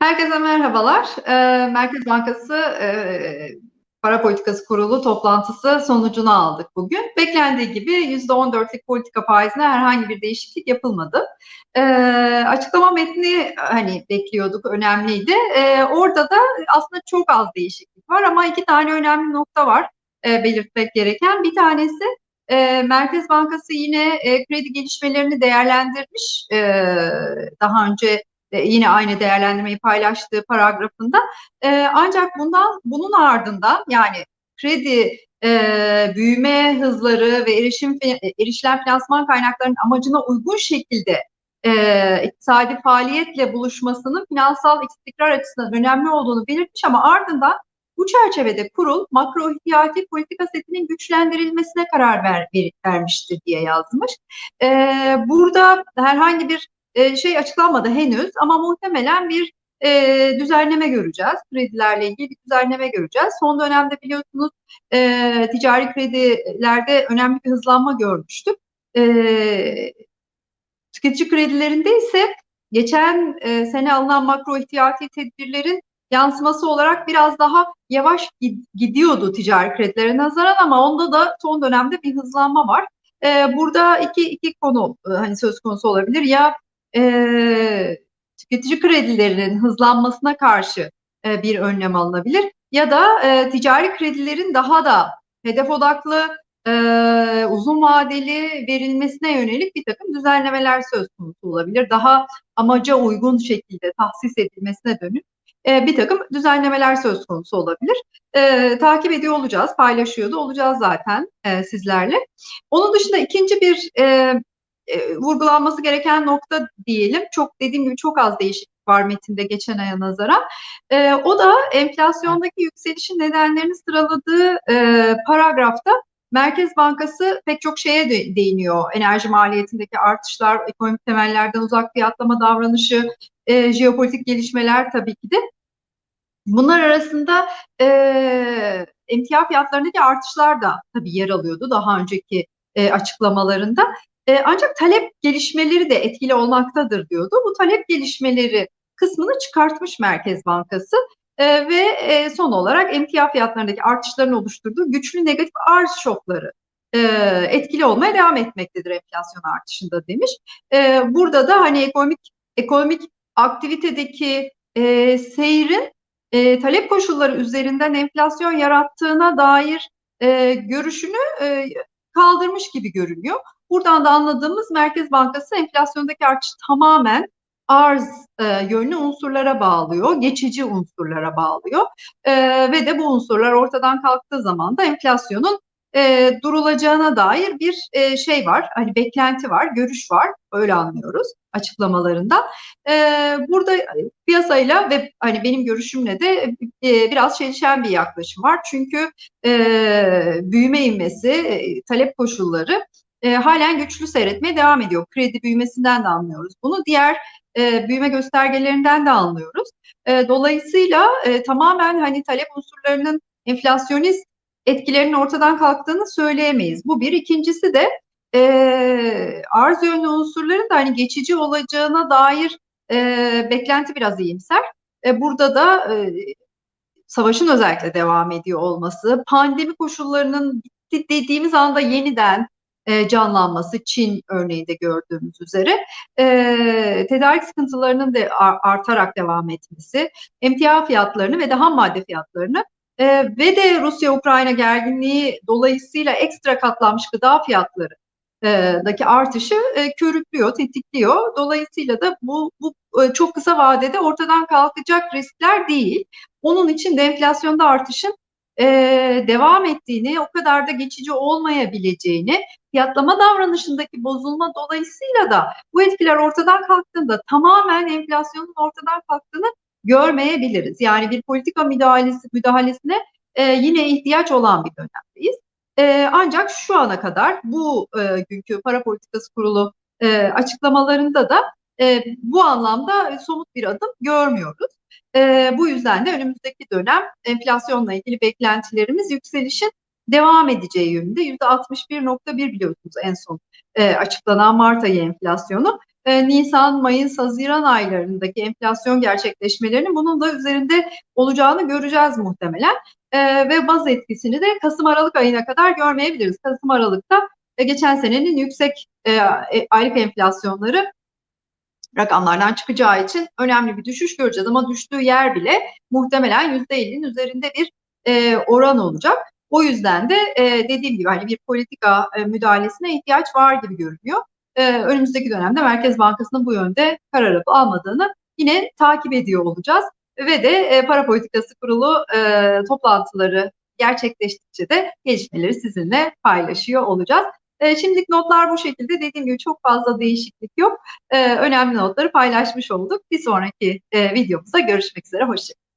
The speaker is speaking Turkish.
Herkese merhabalar. Ee, Merkez Bankası e, Para Politikası Kurulu toplantısı sonucunu aldık bugün. Beklendiği gibi %14'lik politika faizine herhangi bir değişiklik yapılmadı. Ee, açıklama metni hani bekliyorduk, önemliydi. Ee, orada da aslında çok az değişiklik var ama iki tane önemli nokta var e, belirtmek gereken. Bir tanesi e, Merkez Bankası yine kredi gelişmelerini değerlendirmiş. Daha önce e, yine aynı değerlendirmeyi paylaştığı paragrafında. E, ancak bundan bunun ardından yani kredi e, büyüme hızları ve erişim erişilen finansman kaynaklarının amacına uygun şekilde e, iktisadi faaliyetle buluşmasının finansal istikrar açısından önemli olduğunu belirtmiş ama ardından bu çerçevede kurul makro ihtiyati politika setinin güçlendirilmesine karar ver, ver, vermiştir diye yazmış. E, burada herhangi bir e, şey açıklanmadı henüz ama muhtemelen bir e, düzenleme göreceğiz. Kredilerle ilgili bir düzenleme göreceğiz. Son dönemde biliyorsunuz e, ticari kredilerde önemli bir hızlanma görmüştük. E, tüketici kredilerinde ise geçen e, sene alınan makro ihtiyati tedbirlerin yansıması olarak biraz daha yavaş gidiyordu ticari kredilere nazaran ama onda da son dönemde bir hızlanma var. E, burada iki iki konu e, hani söz konusu olabilir. Ya e, tüketici kredilerinin hızlanmasına karşı e, bir önlem alınabilir ya da e, ticari kredilerin daha da hedef odaklı e, uzun vadeli verilmesine yönelik bir takım düzenlemeler söz konusu olabilir. Daha amaca uygun şekilde tahsis edilmesine dönük e, bir takım düzenlemeler söz konusu olabilir. E, takip ediyor olacağız, paylaşıyordu olacağız zaten e, sizlerle. Onun dışında ikinci bir e, e, vurgulanması gereken nokta diyelim. Çok dediğim gibi çok az değişiklik var metinde geçen aya nazaran. E, o da enflasyondaki yükselişin nedenlerini sıraladığı e, paragrafta Merkez Bankası pek çok şeye de değiniyor. Enerji maliyetindeki artışlar, ekonomik temellerden uzak fiyatlama davranışı, e, jeopolitik gelişmeler tabii ki de. Bunlar arasında e, emtia fiyatlarındaki artışlar da tabii yer alıyordu daha önceki e, açıklamalarında. E, ancak talep gelişmeleri de etkili olmaktadır diyordu. Bu talep gelişmeleri kısmını çıkartmış Merkez Bankası e, ve e, son olarak emtia fiyatlarındaki artışların oluşturduğu güçlü negatif arz şokları etkili olmaya devam etmektedir enflasyon artışında demiş. Burada da hani ekonomik ekonomik aktivitedeki e, seyrin talep koşulları üzerinden enflasyon yarattığına dair görüşünü kaldırmış gibi görünüyor. Buradan da anladığımız Merkez Bankası enflasyondaki artış tamamen arz e, yönlü unsurlara bağlıyor, geçici unsurlara bağlıyor e, ve de bu unsurlar ortadan kalktığı zaman da enflasyonun e, durulacağına dair bir e, şey var, hani beklenti var, görüş var, öyle anlıyoruz açıklamalarında. E, burada piyasayla ve hani benim görüşümle de e, biraz çelişen bir yaklaşım var. Çünkü e, büyüme inmesi, e, talep koşulları e, halen güçlü seyretmeye devam ediyor. Kredi büyümesinden de anlıyoruz bunu. Diğer e, büyüme göstergelerinden de anlıyoruz. E, dolayısıyla e, tamamen hani talep unsurlarının enflasyonist etkilerinin ortadan kalktığını söyleyemeyiz. Bu bir. İkincisi de e, arz yönlü unsurların da hani geçici olacağına dair e, beklenti biraz iyimser. E, burada da e, savaşın özellikle devam ediyor olması, pandemi koşullarının bitti dediğimiz anda yeniden e, canlanması Çin örneğinde gördüğümüz üzere e, tedarik sıkıntılarının da artarak devam etmesi, emtia fiyatlarını ve de ham madde fiyatlarını e, ve de Rusya-Ukrayna gerginliği dolayısıyla ekstra katlanmış gıda fiyatları daki artışı e, körüklüyor, tetikliyor. Dolayısıyla da bu, bu e, çok kısa vadede ortadan kalkacak riskler değil. Onun için de enflasyonda artışın e, devam ettiğini, o kadar da geçici olmayabileceğini, fiyatlama davranışındaki bozulma dolayısıyla da bu etkiler ortadan kalktığında tamamen enflasyonun ortadan kalktığını görmeyebiliriz. Yani bir politika müdahalesi müdahalesine e, yine ihtiyaç olan bir dönemdeyiz. E, ancak şu ana kadar bu e, günkü para politikası kurulu e, açıklamalarında da e, bu anlamda somut bir adım görmüyoruz. E, bu yüzden de önümüzdeki dönem enflasyonla ilgili beklentilerimiz yükselişin devam edeceği yönünde. %61.1 biliyorsunuz en son e, açıklanan Mart ayı enflasyonu. E, Nisan, Mayıs, Haziran aylarındaki enflasyon gerçekleşmelerinin bunun da üzerinde olacağını göreceğiz muhtemelen. E, ve baz etkisini de Kasım-Aralık ayına kadar görmeyebiliriz. Kasım-Aralık'ta e, geçen senenin yüksek e, e, aylık enflasyonları rakamlardan çıkacağı için önemli bir düşüş göreceğiz. Ama düştüğü yer bile muhtemelen %50'nin üzerinde bir oran olacak. O yüzden de dediğim gibi hani bir politika müdahalesine ihtiyaç var gibi görünüyor. E, önümüzdeki dönemde Merkez Bankası'nın bu yönde karar alıp almadığını yine takip ediyor olacağız. Ve de e, para politikası kurulu e, toplantıları gerçekleştikçe de gelişmeleri sizinle paylaşıyor olacağız. E, şimdilik notlar bu şekilde. Dediğim gibi çok fazla değişiklik yok. E, önemli notları paylaşmış olduk. Bir sonraki e, videomuzda görüşmek üzere. Hoşçakalın.